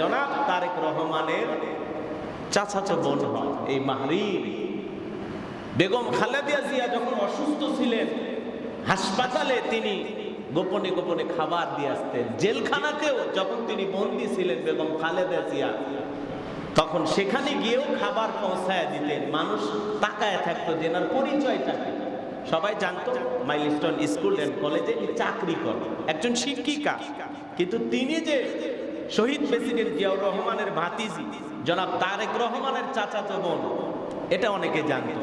জনাব তারেক রহমানের চাচাচো বোন হয়, এই মাহরির বেগম খালেদা জিয়া যখন অসুস্থ ছিলেন, হাসপাতালে তিনি গোপনে গোপনে খাবার দিয়ে আসতেন। জেলখানাতেও যখন তিনি বন্দী ছিলেন বেগম খালেদা জিয়া, তখন সেখানে গিয়েও খাবার পৌঁছায় দিতেন। মানুষ তাকায় থাকতো, জেনার পরিচয়টা সবাই জানতো, মাইলস্টোন স্কুল অ্যান্ড কলেজে চাকরি করে, একজন শিক্ষিকা। কিন্তু তিনি যে শহীদ প্রেসিডেন্ট জিয়াউর রহমানের ভাতিজি জনাব তারেক রহমানের চাচাতো বোন। এটা অনেকে জানত।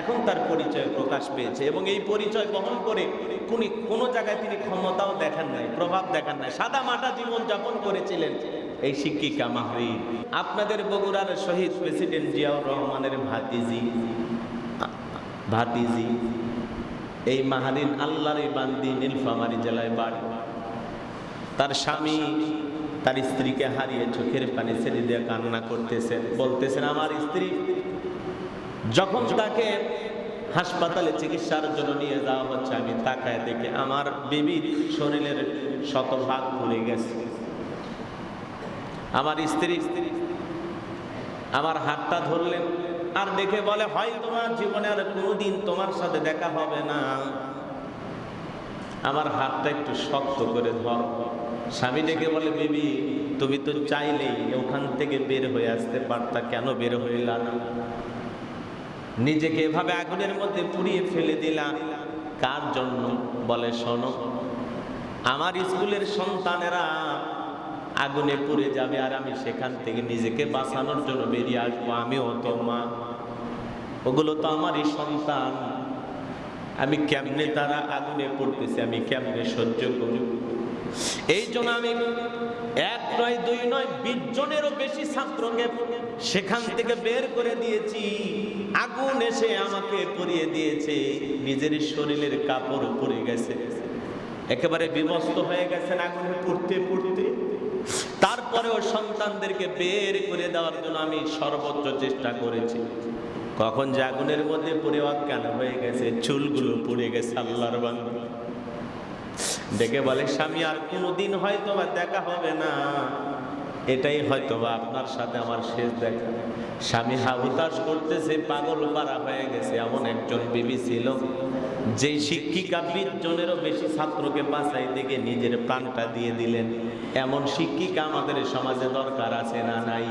এখন তার পরিচয় প্রকাশ পেয়েছে এবং এই পরিচয় বহন করে কোন কোনো জায়গায় তিনি ক্ষমতাও দেখান নাই, প্রভাব দেখান নাই। সাদা মাটা জীবন যাপন করেছিলেন এই শিক্ষিকা মাহরি আপনাদের বগুড়ার শহীদ প্রেসিডেন্ট জিয়াউর রহমানের ভাতিজি ভাতিজি, এই মাহারিন আল্লাহর বান্দি নীলফামারী জেলায় বাড়ি। তার স্বামী তার স্ত্রীকে হারিয়ে চোখের পানি ছেড়ে দিয়ে কান্না করতেছেন বলতেছেন আমার স্ত্রী, যখন তাকে হাসপাতালে চিকিৎসার জন্য নিয়ে যাওয়া হচ্ছে, আমি তাকায় দেখে আমার বেবির শরীরের শতভাগ ভরে গেছে। আমার স্ত্রী আমার হাতটা ধরলেন আর দেখে বলে, হয় তোমার জীবনে আর কোনোদিন তোমার সাথে দেখা হবে না। আমার হাতটা একটু শক্ত করে ধর। স্বামী ডেকে বলে, বেবি, তুমি তো চাইলেই ওখান থেকে বের হয়ে আসতে পারতা, কেন বের হইলা না? নিজেকে এভাবে আগুনের মধ্যে পুড়িয়ে ফেলে দিলাম কার জন্য? বলে, শোনো, আমার স্কুলের সন্তানেরা আগুনে পুড়ে যাবে আর আমি সেখান থেকে নিজেকে বাঁচানোর জন্য বেরিয়ে আসব। আমিও তো মা ওগুলো তো আমারই সন্তান। আমি কেমনে তারা আগুনে পড়তেছে, আমি কেমনে সহ্য করি? এই জন্য আমি এক নয়, দুই নয়, বিশ জনেরও বেশি ছাত্রকে সেখান থেকে বের করে দিয়েছি। আগুন এসে আমাকে পরিয়ে দিয়েছে। নিজের শরীরের কাপড় পরে গেছে। একেবারে বিবস্ত হয়ে গেছেন আগুনে পড়তে পড়তে। তারপরেও সন্তানদেরকে বের করে দেওয়ার জন্য আমি সর্বোচ্চ চেষ্টা করেছি। কখন যে আগুনের মধ্যে পড়ে অজ্ঞান হয়ে গেছে, চুলগুলো পুড়ে গেছে আল্লাহর বান্দা। ডেকে বলে, স্বামী, আর কোনোদিন হয়তো বা দেখা হবে না। এটাই হয়তো বা আপনার সাথে আমার শেষ দেখা। স্বামী হাহুতাস করতেছে, পাগল পাড়া হয়ে গেছে। এমন একজন বিবি ছিল যে শিক্ষিকা বিশ জনেরও বেশি ছাত্রকে বাঁচাই থেকে নিজের প্রাণটা দিয়ে দিলেন। এমন শিক্ষিকা আমাদের সমাজে দরকার আছে না নাই?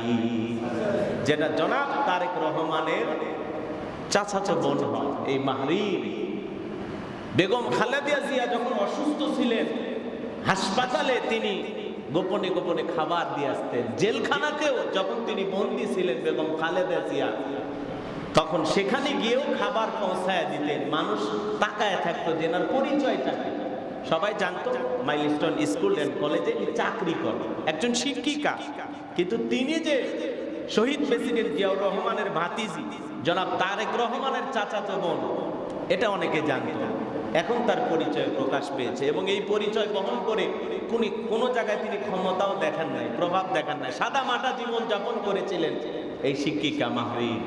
যেটা জনাব তারেক রহমানের চাচাচো বোন হয়, এই মাহরির বেগম খালেদা জিয়া যখন অসুস্থ ছিলেন, হাসপাতালে তিনি গোপনে গোপনে খাবার দিয়ে আসতেন। জেলখানাতেও যখন তিনি বন্দী ছিলেন বেগম খালেদা জিয়া, তখন সেখানে গিয়েও খাবার পৌঁছায় দিতেন। মানুষ তাকায় থাকতো যে, এনার পরিচয়টা। সবাই জানতো, মাইলস্টোন স্কুল অ্যান্ড কলেজে চাকরি করে। একজন শিক্ষিকা। কিন্তু তিনি যে শহীদ প্রেসিডেন্ট জিয়াউর রহমানের ভাতিজি, জনাব তারেক রহমানের চাচাতো বোন, এটা অনেকে জানত। এখন তার পরিচয় প্রকাশ পেয়েছে এবং এই পরিচয় বহন করে কোন, কোনো জায়গায় তিনি ক্ষমতাও দেখান নাই, প্রভাব দেখান নাই। সাদা মাটা জীবন যাপন করেছিলেন এই শিক্ষিকা মাহরি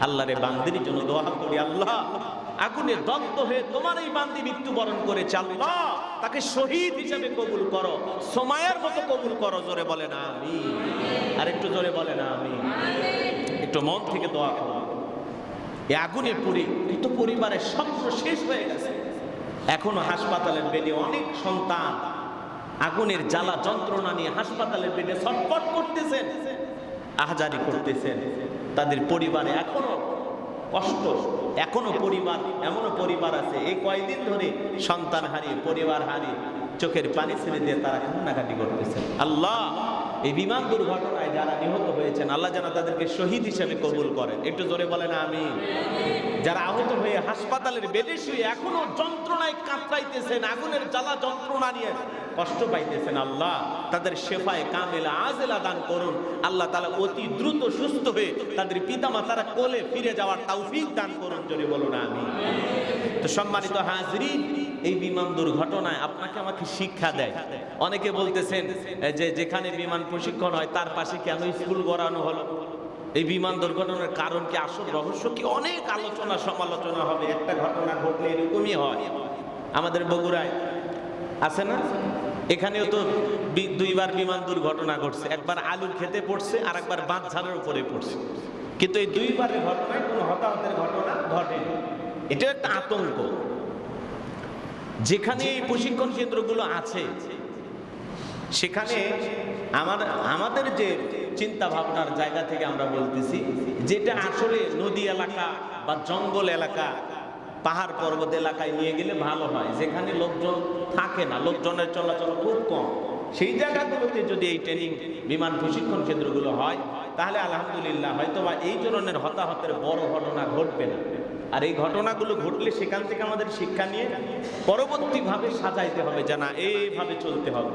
আল্লাহরে বান্দির জন্য দোয়া করি, আল্লাহ। আগুনে দগ্ধ হয়ে তোমার এই বান্দি মৃত্যুবরণ করেছে আল্লাহ। তাকে শহীদ হিসেবে কবুল করো। সময়ের মতো কবুল করো, জোরে বলে না আমি আর একটু জোরে বলে না আমি একটু মন থেকে দোয়া করো। এই আগুনে পুড়ে কত পরিবারের স্বপ্ন শেষ হয়ে গেছে। এখনও হাসপাতালের বেডে অনেক সন্তান। আগুনের জ্বালা যন্ত্রণা নিয়ে হাসপাতালের বেডে ছটফট করতেছেন, আহাজারি করতেছেন। তাদের পরিবারে এখনও কষ্ট, এখনও পরিবার, এমনও পরিবার আছে। এই কয়দিন ধরে সন্তান হারিয়ে, পরিবার হারিয়ে চোখের পানি ছেড়ে দিয়ে তারা কান্নাকাটি করতেছে। আল্লাহ এই বিমান দুর্ঘটনায় যারা নিহত হয়েছেন, আল্লাহ যেন তাদেরকে শহীদ হিসেবে কবুল করেন। একটু জোরে বলেন আমি যারা আহত হয়ে হাসপাতালের বেডে শুয়ে এখনও যন্ত্রণায় কাতরাইতেছেন, আগুনের জ্বালা যন্ত্রণা নিয়ে কষ্ট পাইতেছেন, আল্লাহ তাদের শেফায় কামেলা আজেলা দান করুন। আল্লাহ তালা অতি দ্রুত সুস্থ হয়ে তাদের পিতামা তারা কোলে ফিরে যাওয়ার তৌফিক দান করুন। জোরে বলুন আমি তো সম্মানিত হাজরি এই বিমান দুর্ঘটনায় আপনাকে আমাকে শিক্ষা দেয়। অনেকে বলতেছেন যে যেখানে বিমান প্রশিক্ষণ হয়, তার পাশে কেন স্কুল গড়ানো হলো? এই বিমান দুর্ঘটনার কারণ কি, আসল রহস্য কি? অনেক আলোচনা, সমালোচনা হবে, একটা ঘটনা ঘটলে এরকমই হয়। আমাদের বগুড়ায় আছে না? এখানেও তো দুইবার বিমান দুর্ঘটনা ঘটছে। একবার আলুর খেতে পড়ছে আর একবার বাঁধ বাঁধঝাড়ের উপরে পড়ছে। কিন্তু এই দুইবারের ঘটনায় কোনো হতাহতের ঘটনা ঘটেনি। এটা একটা আতঙ্ক। যেখানে এই প্রশিক্ষণ কেন্দ্রগুলো আছে, সেখানে আমার, আমাদের যে চিন্তা ভাবনার জায়গা থেকে আমরা বলতেছি, যেটা আসলে নদী এলাকা বা জঙ্গল এলাকা, পাহাড় পর্বত এলাকায় নিয়ে গেলে ভালো হয়। যেখানে লোকজন থাকে না, লোকজনের চলাচল খুব কম। সেই জায়গাগুলোতে যদি এই ট্রেনিং, বিমান প্রশিক্ষণ কেন্দ্রগুলো হয়, তাহলে আলহামদুলিল্লাহ হয়তো বা এই ধরনের হতাহতের বড় ঘটনা ঘটবে না। আর এই ঘটনাগুলো ঘটলে সেখান থেকে আমাদের শিক্ষা নিয়ে পরবর্তীভাবে সাজাইতে হবে যে না, এইভাবে চলতে হবে।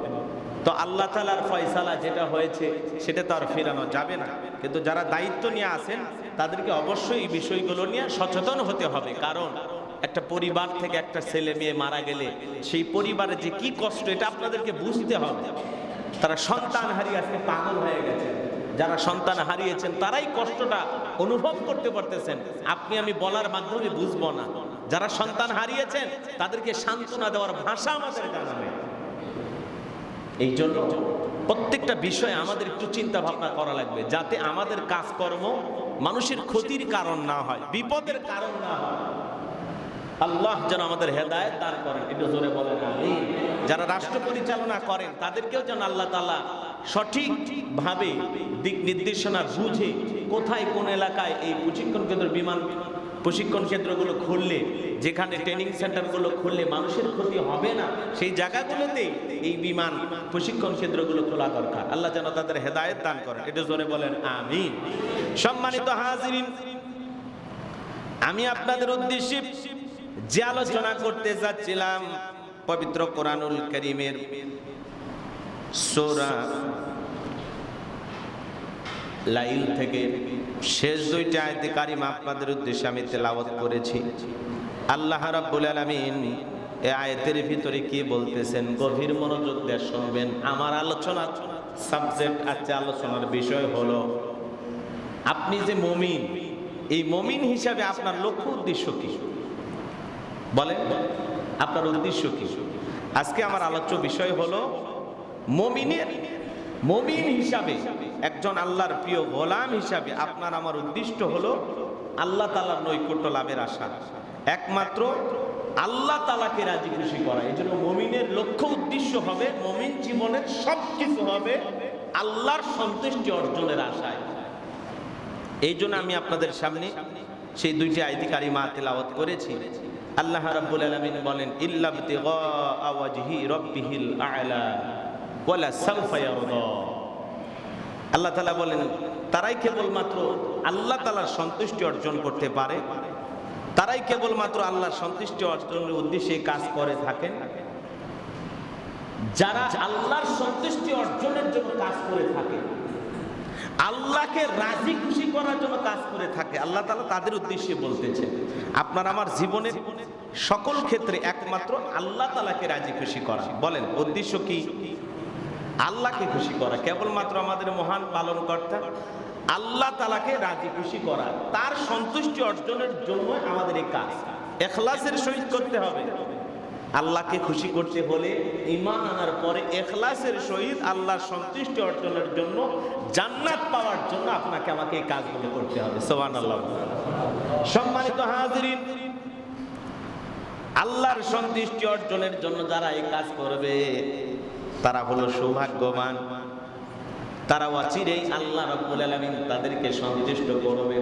তো আল্লাহ তালার ফয়সালা যেটা হয়েছে, সেটা তো আর ফেরানো যাবে না। কিন্তু যারা দায়িত্ব নিয়ে আছেন, তাদেরকে অবশ্যই এই বিষয়গুলো নিয়ে সচেতন হতে হবে। কারণ একটা পরিবার থেকে একটা ছেলে মেয়ে মারা গেলে সেই পরিবারে যে কি কষ্ট, এটা আপনাদেরকে বুঝতে হবে। তারা সন্তান হারিয়ে আজকে পাগল হয়ে গেছে। যারা সন্তান হারিয়েছেন, তারাই কষ্টটা অনুভব করতে পারতেছেন। আপনি আমি বলার মাধ্যমে বুঝব না। যারা সন্তান হারিয়েছেন, তাদেরকে সান্ত্বনা দেওয়ার ভাষা আমাদের জানা নেই। এই জন্য প্রত্যেকটা বিষয়ে আমাদের একটু চিন্তা ভাবনা করা লাগবে, যাতে আমাদের কাজকর্ম মানুষের ক্ষতির কারণ না হয়, বিপদের কারণ না হয়। আল্লাহ যেন আমাদের হেদায়েত দান করেন। এটা জোরে বলেন যারা রাষ্ট্র পরিচালনা করেন, তাদেরকেও যেন আল্লাহ তালা সঠিক ভাবে দিক নির্দেশনা বুঝে কোথায় কোন এলাকায় এই প্রশিক্ষণ কেন্দ্র বিমান, প্রশিক্ষণ কেন্দ্রগুলো খুললে, যেখানে ট্রেনিং সেন্টারগুলো খুললে মানুষের ক্ষতি হবে না, সেই জায়গাগুলোতে এই বিমান প্রশিক্ষণ কেন্দ্রগুলো খোলা দরকার। আল্লাহ যেন তাদের হেদায়েত দান করেন। এটা জোরে বলেন আমি সম্মানিত হাজিরিন, আমি আপনাদের উদ্দেশ্যে যে আলোচনা করতে যাচ্ছিলাম পবিত্র কোরআনুল করিমের সোরা লাইল থেকে। শেষ দুইটা আয়তে কারিমা আপনাদের উদ্দেশ্যে আমি তেলাওয়াত করেছি। আল্লাহ রাব্বুল আলামিন এই আয়াতের ভিতরে কি বলতেছেন? গভীর মনোযোগ দিয়ে শুনবেন। আমার আলোচনা সাবজেক্ট আছে আলোচনার বিষয় হলো, আপনি যে মমিন, এই মমিন হিসাবে আপনার লক্ষ্য উদ্দেশ্য কি? বলেন, আপনার উদ্দেশ্য কি? আজকে আমার আলোচ্য বিষয় হলো মমিনের, মমিন হিসাবে, একজন আল্লাহর প্রিয় গোলাম হিসাবে আপনার আমার উদ্দিষ্ট হলো আল্লাহ তালার নৈকট্য লাভের আশা। একমাত্র আল্লাহ তালাকে রাজি খুশি করা। এই জন্য মমিনের লক্ষ্য উদ্দেশ্য হবে, মমিন জীবনের সব কিছু হবে আল্লাহর সন্তুষ্টি অর্জনের আশায়। এই জন্য আমি আপনাদের সামনে সেই দুইটি আইতি কারিমা তেলাওয়াত করেছি। আল্লাহ রাব্বুল আলামিন বলেন, ইল্লা বিতিগা আওয়াজহি রাব্বিহিল আ'লা ওয়ালা সাউফা ইয়ারদা। আল্লাহ তাআলা বলেন, তারাই কেবলমাত্র আল্লাহ তাআলার সন্তুষ্টি অর্জন করতে পারে। তারাই কেবলমাত্র আল্লাহর সন্তুষ্টি অর্জনের উদ্দেশ্যে কাজ করে থাকেন। যারা আল্লাহর সন্তুষ্টি অর্জনের জন্য কাজ করে থাকে আল্লাহকে রাজি খুশি করার জন্য কাজ করে থাকে। আল্লাহ তালা তাদের উদ্দেশ্যে বলতেছে, আপনার আমার জীবনের সকল ক্ষেত্রে একমাত্র আল্লাহ তালাকে রাজি খুশি করা। বলেন, উদ্দেশ্য কি? আল্লাহকে খুশি করা। কেবলমাত্র আমাদের মহান পালনকর্তা আল্লাহ তালাকে রাজি খুশি করা। তার সন্তুষ্টি অর্জনের জন্য আমাদের এই কাজ। এখলাসের সহিত করতে হবে। আল্লাহকে খুশি করতে হলে ইমান আনার পরে এখলাসের সহিত আল্লাহর সন্তুষ্টি অর্জনের জন্য জান্নাত পাওয়ার জন্য আপনাকে আমাকে এই কাজগুলো করতে হবে। সোহান আল্লাহ সম্মানিত হাজিরিন, আল্লাহর সন্তুষ্টি অর্জনের জন্য যারা এই কাজ করবে, তারা হলো সৌভাগ্যবান। তারা অচিরেই আল্লাহ রব্বুল আলামিন তাদেরকে সন্তুষ্ট করবে